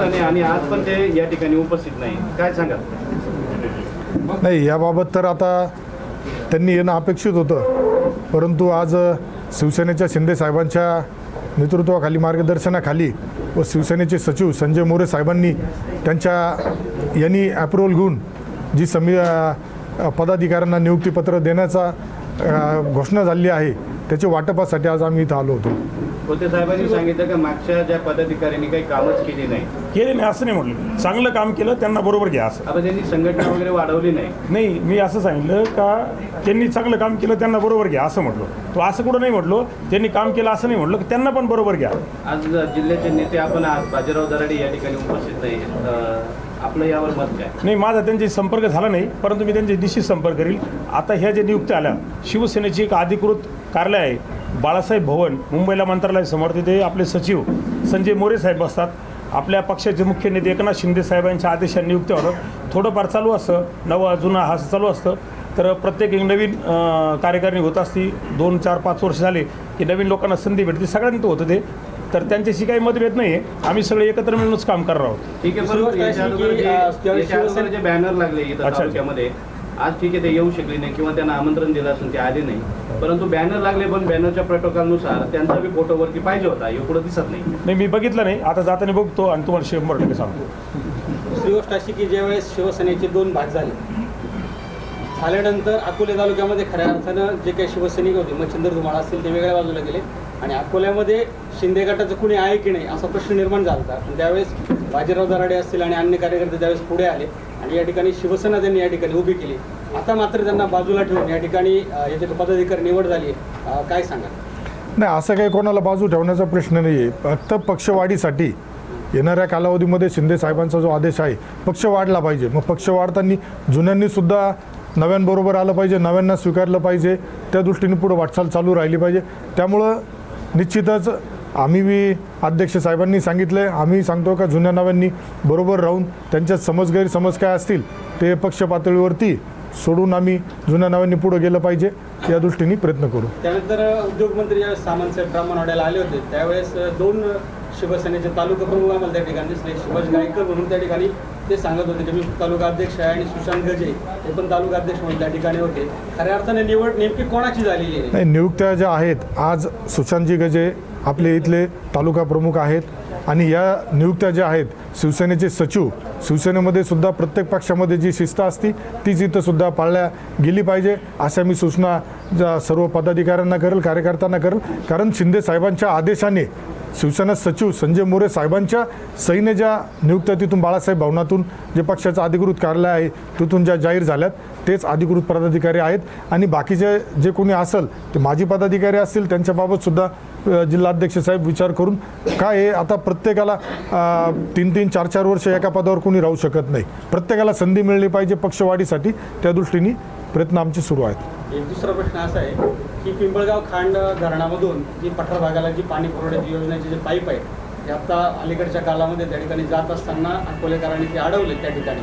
निवासस्थानी आणि आज पण ते या ठिकाणी उपस्थित नाही. काय सांगा नाही याबाबत तर आता त्यांनी येणं अपेक्षित होतं. परंतु आज शिवसेनेच्या शिंदे साहेबांच्या नेतृत्वाखाली मार्गदर्शनाखाली व शिवसेनेचे सचिव संजय मोरे साहेबांनी त्यांच्या यांनी ॲप्रुव्हल घेऊन जी समी पदाधिकाऱ्यांना नियुक्तीपत्र देण्याचा घोषणा झाली आहे त्याच्या वाटपासाठी आज आम्ही इथं आलो होतो. साहेबांनी सांगितलं का मागच्या ज्या पदाधिकाऱ्यांनी काही कामच केली नाही? केले नाही असं नाही म्हटलं. चांगलं काम केलं त्यांना बरोबर घ्या असं. आता त्यांनी संघटना वगैरे वाढवली नाही. नाही मी असं सांगितलं का त्यांनी चांगलं काम केलं त्यांना बरोबर घ्या असं म्हटलं. तो असं कुठं नाही म्हटलो त्यांनी काम केलं असं नाही म्हटलं की त्यांना पण बरोबर घ्या. आज जिल्ह्याचे नेते आपण आज बाजीराव दराडे या ठिकाणी उपस्थित नाही अं, आपलं यावर मत काय? नाही माझा त्यांच्याशी संपर्क झाला नाही परंतु मी त्यांचे निश्चित संपर्क करील. आता ह्या ज्या नियुक्त्या आल्या शिवसेनेची एक अधिकृत कार्यालय आहे. बाळासाहेब भवन मुंबईला मंत्रालय समोर. तिथे आपले सचिव संजय मोरे साहेब बसतात. आपल्या पक्षाचे मुख्य नेते एकनाथ शिंदे साहेबांच्या आदेशाने नियुक्त्या होतात. थोडंफार चालू असतं. नवं जुना हा चालू असतं. तर प्रत्येक एक नवीन कार्यकारिणी होत असती. दोन चार पाच वर्ष झाले की नवीन लोकांना संधी भेटते. सगळ्यांना होतं ते. तर त्यांच्याशी काही मतभेद नाही आहे आम्ही सगळे एकत्र मिळूनच काम करणार आहोत. ठीक आहे बॅनर लागले आज ठीक आहे ते येऊ शकले नाही किंवा त्यांना आमंत्रण दिलं असून ते आले नाही. परंतु बॅनर लागले पण बॅनरच्या प्रोटोकॉलनुसार त्यांचा बी फोटोवरती पाहिजे होता हे पुढे दिसत नाही. नाही मी बघितलं नाही. आता जाताना बघतो आणि तुम्हाला शंभर टक्के सांगतो. दुसरी गोष्ट अशी की ज्यावेळेस शिवसेनेचे दोन भाग झाले झाल्यानंतर अकोले तालुक्यामध्ये खऱ्या अर्थानं जे काही शिवसैनिक होते मच्छिंद्र धुमाळ असतील ते वेगळ्या बाजूला गेले. आणि अकोल्यामध्ये शिंदे गटाचं कुणी आहे की नाही असा प्रश्न निर्माण झाला होता. पण त्यावेळेस बाजीराव दराडे असतील आणि अन्य कार्यकर्ते त्यावेळेस पुढे आले या ठिकाणी शिवसेना त्यांनी या ठिकाणी उभी केली. आता मात्र त्यांना बाजूला ठेवून या ठिकाणी अं, याचे पदाधिकारी निवड झाली आहे काय सांगा नाही असं काही कोणाला बाजू ठेवण्याचा प्रश्न नाही आहे फक्त पक्षवाढीसाठी येणाऱ्या कालावधीमध्ये शिंदे साहेबांचा जो आदेश आहे पक्ष वाढला पाहिजे. मग पक्ष वाढताना जुन्यांनीसुद्धा नव्यांबरोबर आलं पाहिजे नव्यांना स्वीकारलं पाहिजे. त्या दृष्टीने पुढं वाटचाल चालू राहिली पाहिजे. त्यामुळं निश्चितच आम्ही बी अध्यक्ष साहेबांनी सांगितलं आहे आम्ही सांगतो का जुन्या नव्यांनी बरोबर राहून त्यांच्यात समज गैरसमज काय असतील ते पक्ष पातळीवरती सोडून आम्ही जुन्या नव्यांनी पुढं गेलं पाहिजे या दृष्टीने प्रयत्न करू. त्यानंतर उद्योगमंत्री ज्यावेळेस सामंत साहेब ब्राह्मणवाड्याला आले होते. त्यावेळेस दोन शिवसेनेचे तालुका प्रमुख आम्हाला त्या ठिकाणी दिसले. शिवाज गायकर म्हणून त्या ठिकाणी ते सांगत होते की मी तालुका अध्यक्ष आहे आणि सुशांत गजे हे पण तालुका अध्यक्ष म्हणून त्या ठिकाणी होते. खऱ्या अर्थाने निवड नेमकी कोणाची झालेली आहे? नाही नियुक्त्या ज्या आहेत आज सुशांतजी गजे आपले इथले तालुका प्रमुख आहेत आणि या नियुक्त्या ज्या आहेत शिवसेनेचे सचिव शिवसेनेमध्ये सुद्धा प्रत्येक पक्षामध्ये जी शिस्त असती तीच इथं सुद्धा पाळल्या गेली पाहिजे अशा मी सूचना ज्या सर्व पदाधिकाऱ्यांना करेल कार्यकर्त्यांना करेल. कारण शिंदे साहेबांच्या आदेशाने शिवसेना सचिव संजय मोरे साहेबांच्या सैन्य ज्या नियुक्त्या तिथून बाळासाहेब भवनातून जे पक्षाचं अधिकृत कार्यालय आहे तिथून ज्या जाहीर झाल्यात तेच अधिकृत पदाधिकारी आहेत. आणि बाकीचे जे कोणी असेल ते माजी पदाधिकारी असतील त्यांच्याबाबतसुद्धा जिल्हाध्यक्ष साहेब विचार करून काय आहे आता प्रत्येकाला तीन तीन तीन चार चार वर्ष एका पदावर कोणी राहू शकत नाही. प्रत्येकाला संधी मिळली पाहिजे पक्षवाढीसाठी. त्या दृष्टीने प्रयत्न आमचे सुरू आहेत. एक दुसरा प्रश्न असा आहे की पिंपळगाव खांड धरणामधून जी पठार भागाला जी पाणी पुरवठ्याची योजनेचे जे पाईप आहे ते आता अलीकडच्या काळामध्ये त्या ठिकाणी जात असताना अकोलेकरांनी ते अडवले त्या ठिकाणी.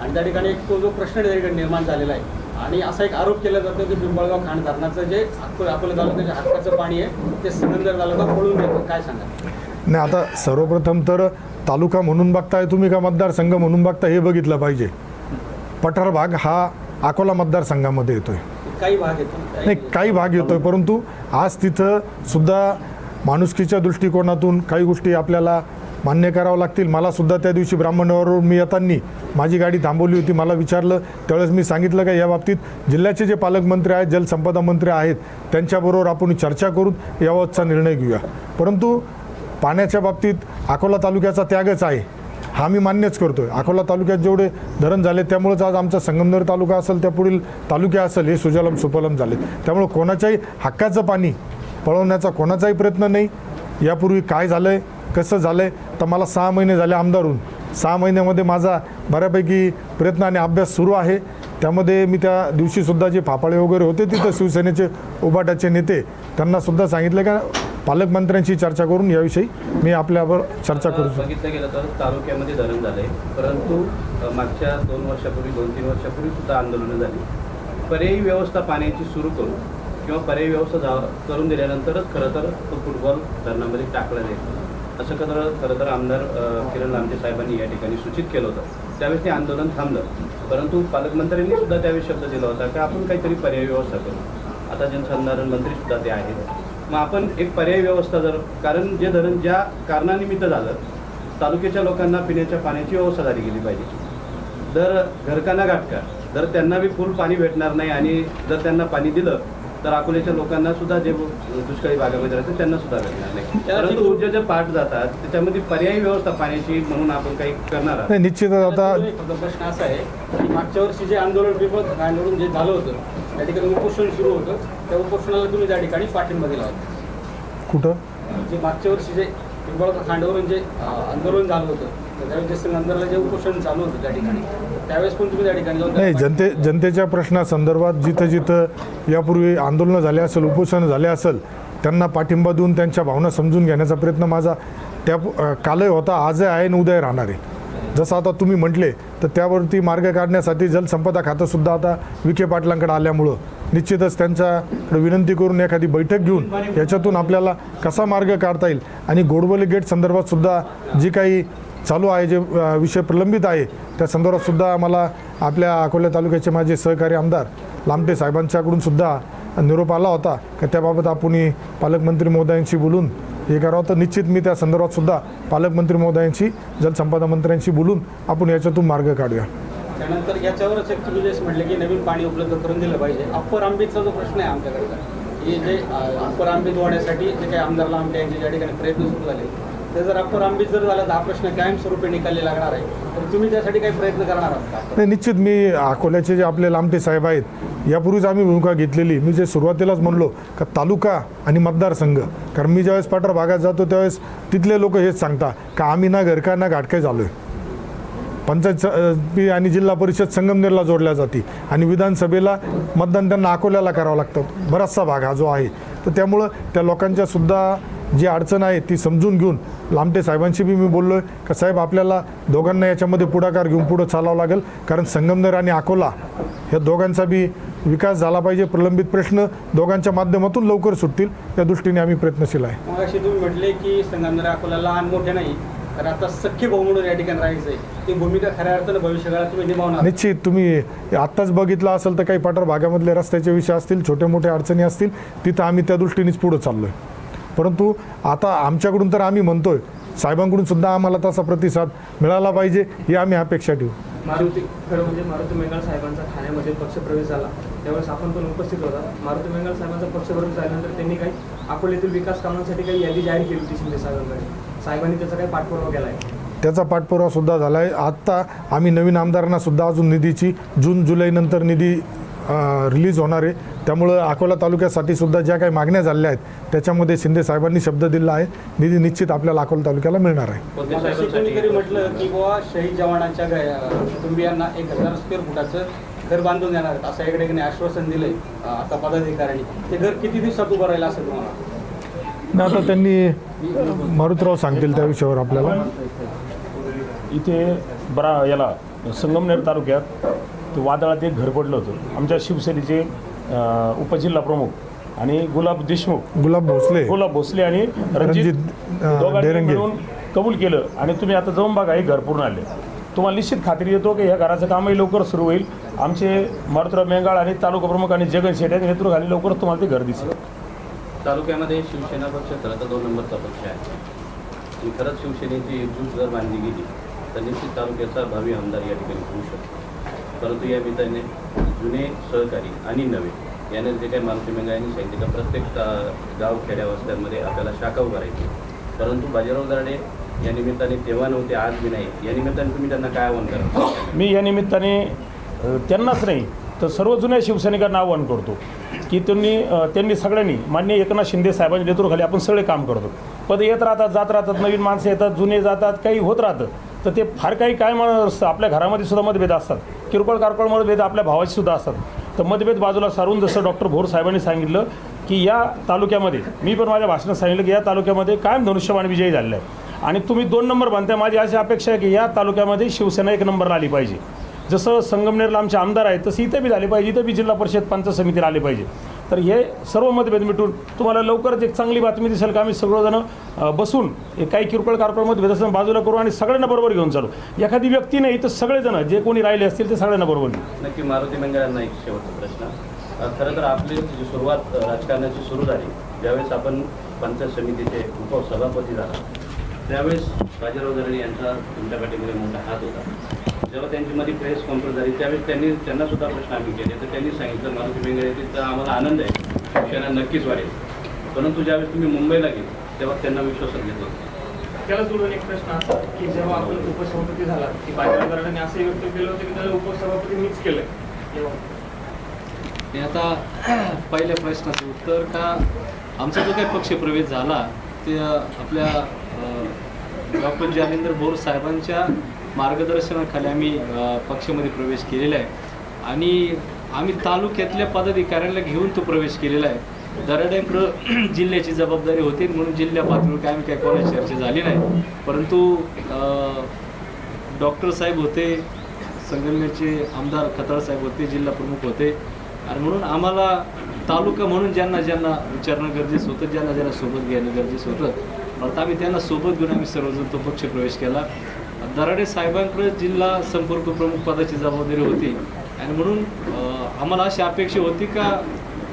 आणि त्या ठिकाणी एक तो जो प्रश्न त्या ठिकाणी निर्माण झालेला आहे. आणि असा एक आरोप केला जातो की पिंपळगाव खांड धरणाचं जे अकोले अकोले तालुक्याच्या हक्काचं पाणी आहे ते सिकंदर तालुका पळून देतो. काय सांगा नाही आता सर्वप्रथम तर तालुका म्हणून बघताय तुम्ही का मतदारसंघ म्हणून बघता हे बघितलं पाहिजे. पठार भाग हा अकोला मतदारसंघामध्ये येतोय. काही भाग येतो. नाही काही भाग येतोय परंतु आज तिथं सुद्धा माणुसकीच्या दृष्टिकोनातून काही गोष्टी आपल्याला मान्य करावं लागतील. मला सुद्धा त्या दिवशी ब्राह्मणावरून मी येताना माझी गाडी थांबवली होती. मला विचारलं त्यावेळेस मी सांगितलं का या बाबतीत जिल्ह्याचे जे पालकमंत्री आहेत जलसंपदा मंत्री आहेत त्यांच्याबरोबर आपण चर्चा करून याबाबतचा निर्णय घेऊया. परंतु पाण्याच्या बाबतीत अकोला तालुक्याचा त्यागच आहे. हा मी मान्यच करतो आहे अकोला तालुक्यात जेवढे धरण झाले त्यामुळेच आज आमचा संगमनेर तालुका असेल त्या पुढील तालुके असेल हे सुजलम सुफलम झाले. त्यामुळे कोणाच्याही हक्काचं पाणी पळवण्याचा कोणाचाही प्रयत्न नाही. यापूर्वी काय झालं आहे कसं झालं आहे तर मला सहा महिने झाले आमदारून. सहा महिन्यामध्ये माझा बऱ्यापैकी प्रयत्न आणि अभ्यास सुरू आहे. त्यामध्ये मी त्या दिवशीसुद्धा जे फापाळे वगैरे होते तिथं शिवसेनेचे उबाटाचे नेते त्यांनासुद्धा सांगितलं का पालकमंत्र्यांशी चर्चा करून याविषयी मी आपल्यावर चर्चा करू शकतो. बघितलं गेलं तर तालुक्यामध्ये धरण झालंय. परंतु मागच्या दोन वर्षापूर्वी दोन तीन वर्षापूर्वी सुद्धा आंदोलनं झाली. पर्यायी व्यवस्था पाण्याची सुरू करू किंवा पर्यायी व्यवस्था जा करून दिल्यानंतरच खरं तर तो फुटबॉल धरणामध्ये टाकला जाईल. असं खरं खरं तर आमदार किरण लांबे साहेबांनी या ठिकाणी सूचित केलं होतं. त्यावेळेस ते आंदोलन थांबलं. परंतु पालकमंत्र्यांनी सुद्धा त्यावेळी शब्द दिला होता की आपण काहीतरी पर्यायी व्यवस्था करू. आता जलसंधारण मंत्री सुद्धा ते आहेत. मग आपण एक पर्यायी व्यवस्था जर कारण जे धरण ज्या कारणानिमित्त झालं तालुक्याच्या लोकांना पिण्याच्या पाण्याची व्यवस्था झाली गेली पाहिजे. दर घरकांना गाठका. जर त्यांना बी फुल पाणी भेटणार नाही आणि जर त्यांना पाणी दिलं तर अकोल्याच्या लोकांना सुद्धा जे दुष्काळी भागामध्ये राहतात त्यांना सुद्धा भेटणार नाही. परंतु ऊर्जा जे पाठ जातात त्याच्यामध्ये पर्यायी व्यवस्था पाण्याची म्हणून आपण काही करणार आहोत. नाही निश्चितच आता प्रश्न असा आहे की मागच्या वर्षी जे आंदोलन पिंपळ आंदोलन जे झालं होतं त्या ठिकाणी उपोषण सुरू होतं. त्या उपोषणाला तुम्ही त्या ठिकाणी पाठिंबा दिला होता. कुठं? जे मागच्या वर्षी जे पिंपळगाव खांडावरून जे अं, आंदोलन झालं होतं. नाही जनते जनतेच्या प्रश्नासंदर्भात जिथं जिथं यापूर्वी आंदोलनं झाले असेल उपोषण झाले असेल त्यांना पाठिंबा देऊन त्यांच्या भावना समजून घेण्याचा प्रयत्न माझा त्या कालही होता. आजही आहे आणि उदय राहणार आहे. जसं आता तुम्ही म्हटले तर त्यावरती मार्ग काढण्यासाठी जलसंपदा खातंसुद्धा आता विखे पाटलांकडे आल्यामुळं निश्चितच त्यांच्याकडे विनंती करून एखादी बैठक घेऊन याच्यातून आपल्याला कसा मार्ग काढता येईल? आणि गोडबोले गेट संदर्भात सुद्धा जी काही चालू आहे जे विषय प्रलंबित आहे त्या संदर्भात सुद्धा मला आपल्या अकोला तालुक्याचे माझे सहकारी आमदार लामटे साहेबांच्याकडून सुद्धा निरोप आला होता. का त्याबाबत आपण पालकमंत्री महोदयांशी बोलून हे करावं तर निश्चित मी त्या संदर्भात सुद्धा पालकमंत्री महोदयांशी जलसंपदा मंत्र्यांशी बोलून आपण याच्यातून मार्ग काढूया. त्यानंतर याच्यावरच एक तुम्ही म्हटलं की नवीन पाणी उपलब्ध करून दिलं पाहिजे. अप्पर आंबीचा जो प्रश्न आहे आमच्याकडचा हे जे अप्पर आंबेद होण्यासाठी जे काही आमदार लांबटे यांचे ज्या ठिकाणी प्रयत्न सुरू झाले ते जर आपण आंबेद जर झाला तर हा प्रश्न कायमस्वरूपी निकाली लागणार आहे. तर तुम्ही त्यासाठी काही प्रयत्न करणार आहात का? नाही निश्चित मी अकोल्याचे जे आपले लामटे साहेब आहेत यापूर्वीच आम्ही भूमिका घेतलेली. मी जे सुरुवातीलाच म्हणलो का तालुका आणि मतदारसंघ. कारण मी ज्यावेळेस पाटर भागात जातो त्यावेळेस तिथले लोक हेच सांगता का आम्ही ना घरका ना घाटके झालो आहे पंचायत पी आणि जिल्हा परिषद संगमनेरला जोडल्या जाते आणि विधानसभेला मतदान त्यांना अकोल्याला करावं लागतं. बराचसा भाग हा जो आहे. तर त्यामुळं त्या लोकांच्यासुद्धा जी अडचण आहे ती समजून घेऊन लामटे साहेबांशी बी मी बोललो आहे का साहेब आपल्याला दोघांना याच्यामध्ये पुढाकार घेऊन पुढं चालावं लागेल. कारण संगमनेर आणि अकोला या दोघांचा बी विकास झाला पाहिजे प्रलंबित प्रश्न दोघांच्या माध्यमातून लवकर सुटतील. त्या दृष्टीने आम्ही प्रयत्नशील आहे. मग अशी तुम्ही म्हटले की संगमनेर अकोला लहान मोठे नाही तर आता सख्य भाऊ म्हणून या ठिकाणी राहायचं आहे ती भूमिका खऱ्या अर्थानं भविष्यकाळात तुम्ही निभावणार. निश्चित तुम्ही आत्ताच बघितलं असेल तर काही पाटर भागामधले रस्त्याचे विषय असतील छोटे मोठे अडचणी असतील तिथं आम्ही त्या दृष्टीनेच पुढं चाललो आहे परंतु आता आमच्याकडून तर आम्ही म्हणतोय साहेबांकडून सुद्धा आम्हाला तसा प्रतिसाद मिळाला पाहिजे ही आम्ही अपेक्षा ठेवू. मारुती खरं म्हणजे मारुती मेंगाळ साहेबांचा ठाण्यामध्ये पक्षप्रवेश झाला. त्यावेळेस आपण पण उपस्थित होता. मारुती मेंगाळ साहेबांचा पक्षप्रवेश झाल्यानंतर त्यांनी काही अकोल्यातील विकास कामांसाठी काही यादी जाहीर केली होती शिंदे साहेबांकडे. साहेबांनी त्याचा काही पाठपुरावा केला आहे त्याचा पाठपुरावा सुद्धा झाला आहे आत्ता आम्ही नवीन आमदारांना सुद्धा अजून निधीची जून जुलैनंतर निधी रिलीज होणार आहे. त्यामुळं अकोला तालुक्यासाठी सुद्धा ज्या काही मागण्या झालेल्या आहेत त्याच्यामध्ये शिंदे साहेबांनी शब्द दिला आहे. निधी निश्चित आपल्याला अकोला तालुक्याला मिळणार आहे. म्हटलं की बुवा शहीद जवानांच्या कुटुंबियांना एक हजार स्क्वेअर फुटाचं घर बांधून देणार असं इकडे आश्वासन दिलंय आता पदाधिकाऱ्यांनी. ते घर किती दिवसात उभं राहिलं असं तुम्हाला? आणि आता त्यांनी मारुतराव सांगतील त्या विषयावर आपल्याला. इथे बरा याला संगमनेर तालुक्यात वादळात एक घर पडलं होतं. आमच्या शिवसेनेचे उपजिल्हा प्रमुख आणि गुलाब देशमुख. गुलाब भोसले. गुलाब भोसले आणि रणजित दोघांनी डेरंगे. मिळून कबूल केलं आणि तुम्ही आता जाऊन बघा हे घर पूर्ण आले. तुम्हाला निश्चित खात्री देतो की ह्या घराचं कामही लवकर सुरू होईल. आमचे मारुतराव मेंगाळ आणि तालुका प्रमुख आणि जगन शेट यांच्या नेतृत्वाखाली लवकरच तुम्हाला ते घर दिसेल. तालुक्यामध्ये शिवसेना पक्ष खरं तर दोन नंबरचा पक्ष आहे. आणि खरंच शिवसेनेची एकजूट जर बांधली गेली तर निश्चित तालुक्याचा भावी आमदार या ठिकाणी होऊ शकतो. परंतु या विधाने जुने सहकारी आणि नवे याने जे काही मारुती मेंगा सांगितलं का प्रत्येक गाव खेड्यावस्त्यांमध्ये आपल्याला शाखा उभारायची परंतु बाजीराव दराडे या निमित्ताने तेव्हा नव्हते आज बी नाही. या निमित्ताने तुम्ही त्यांना काय आव्हान करा मी या निमित्ताने त्यांनाच नाही तर सर्व जुन्या शिवसैनिकांना आवाहन करतो. की त्यांनी त्यांनी सगळ्यांनी मान्य एकनाथ शिंदे साहेबांच्या नेतृत्वाखाली आपण सगळे काम करतो. पद येत राहतात जात राहतात नवीन माणसं येतात जुने जातात काही होत राहतं. तर ते फार काही काय म- आपल्या घरामध्ये सुद्धा मतभेद असतात. किरकोळ कारकोळ मतभेद आपल्या भावाचे सुद्धा असतात. तर मतभेद बाजूला सारून जसं डॉक्टर भोर साहेबांनी सांगितलं की या तालुक्यामध्ये मी पण माझ्या भाषणात सांगितलं की या तालुक्यामध्ये कायम धनुष्यबाण विजयी झालेला आहे. आणि तुम्ही दोन नंबर बांधताय माझी अशी अपेक्षा आहे की या तालुक्यामध्ये शिवसेना एक नंबरला आली पाहिजे. जसं संगमनेरला आमचे आमदार आहेत तसं इथे बी झाले पाहिजे. इथं बी जिल्हा परिषद पंचायत समितीला आले पाहिजे. तर हे सर्व मतभेद मिटून तुम्हाला लवकरच एक चांगली बातमी दिसेल का? आम्ही सर्वजण बसून एक काही किरकोळ कारकोळ मतभेद असताना बाजूला करू आणि सगळ्यांना बरोबर घेऊन चालू. एखादी व्यक्ती नाही तर सगळेजण जे कोणी राहिले असतील ते सगळ्यांना बरोबर नक्की मारुती मंगळांना एक शेवटचा प्रश्न. खरं तर आपली जी सुरुवात राजकारणाची सुरू झाली ज्यावेळेस आपण पंचायत समितीचे उपसभापती झाला. त्यावेळेस बाजीराव दरणे यांचा तुमच्या पाठीमध्ये मोठा हात होता. जेव्हा त्यांची मध्ये प्रेस कॉन्फरन्स झाली त्यावेळेस त्यांनी त्यांना सुद्धा प्रश्न आम्ही केले. तर त्यांनी सांगितलं मारुती बेंगळे येतील तर आम्हाला आनंद आहे. शिक्षणा नक्कीच वाढेल. परंतु ज्यावेळेस तुम्ही मुंबईला गेले तेव्हा त्यांना विश्वासात घेतलं त्याला जोडून एक प्रश्न असा की जेव्हा आपण उपसभापती झाला की बाजीराव दराडांनी असंही व्यक्त केलं होतं की त्याला उपसभापती मीच केलंय? तेव्हा आणि आता पहिल्या प्रश्नाचं उत्तर का? आमचा जो काही पक्षप्रवेश झाला ते आपल्या डॉक्टर जालिंदर बोर साहेबांच्या मार्गदर्शनाखाली आम्ही पक्षामध्ये प्रवेश केलेला आहे. आणि आम्ही तालुक्यातल्या पदाधिकाऱ्यांना घेऊन तो प्रवेश केलेला आहे. दराड्यांकडं जिल्ह्याची जबाबदारी होती. म्हणून जिल्ह्या पातळीवर काय आम्ही काय कोणाची चर्चा झाली नाही. परंतु डॉक्टर साहेब होते संगमनेरचे आमदार खताळ साहेब होते जिल्हा प्रमुख होते. आणि म्हणून आम्हाला तालुका म्हणून ज्यांना ज्यांना विचारणं गरजेचं होतं ज्यांना ज्यांना सोबत घेणं गरजेचं होतं परत आम्ही त्यांना सोबत घेऊन आम्ही सर्वजण तो पक्ष प्रवेश केला. दराडे साहेबांकडे जिल्हा संपर्क प्रमुख पदाची जबाबदारी होती. आणि म्हणून आम्हाला अशी अपेक्षा होती का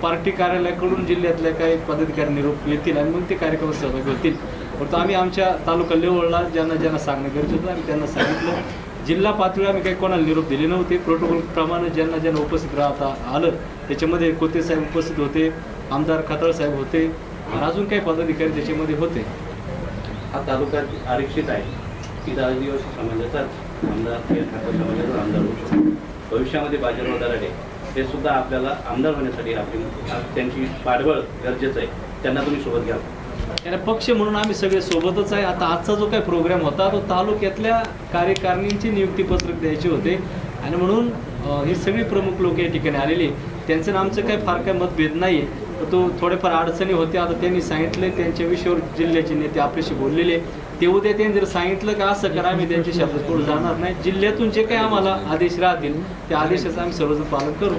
पार्टी कार्यालयाकडून जिल्ह्यातल्या काही पदाधिकारी निरोप येतील आणि मग ते कार्यक्रमात सहभागी होतील. परंतु आम्ही आमच्या तालुका लेवलला ज्यांना ज्यांना सांगणं गरजेचं होतं आम्ही त्यांना सांगितलं. जिल्हा पातळीवर आम्ही काही कोणाला निरोप दिले नव्हते. प्रोटोकॉलप्रमाणे ज्यांना ज्यांना उपस्थित राहता आलं त्याच्यामध्ये कोते साहेब उपस्थित होते आमदार खताळ साहेब होते आणि अजून काही पदाधिकारी त्याच्यामध्ये होते. हा तालुका आरक्षित आहे. की आदिवासी समाजाचाच आमदार ठाकर समाजाचा आमदार होऊ शकतो. भविष्यामध्ये बाजीराव दराडे हे सुद्धा आपल्याला आमदार होण्यासाठी आपली त्यांची पाठबळ गरजेचं आहे. त्यांना तुम्ही सोबत घ्या. त्याला पक्ष म्हणून आम्ही सगळे सोबतच आहे. आता आजचा जो काही प्रोग्राम होता तो तालुक्यातल्या कार्यकारिणींची नियुक्तीपत्रक द्यायचे होते. आणि म्हणून हे ही सगळी प्रमुख लोक या ठिकाणी आलेली त्यांचं आमचं काही फार काही मतभेद नाही आहे तर तो थोडेफार अडचणी होत्या. आता त्यांनी सांगितले त्यांच्या विषयावर जिल्ह्याचे नेते आपल्याशी बोललेले ते उद्या त्यांनी जर सांगितलं का असं करा आम्ही त्यांच्या शब्दात पुढे जाणार नाही. जिल्ह्यातून जे काही आम्हाला आदेश राहतील त्या आदेशाचं आम्ही सर्वजण पालन करू.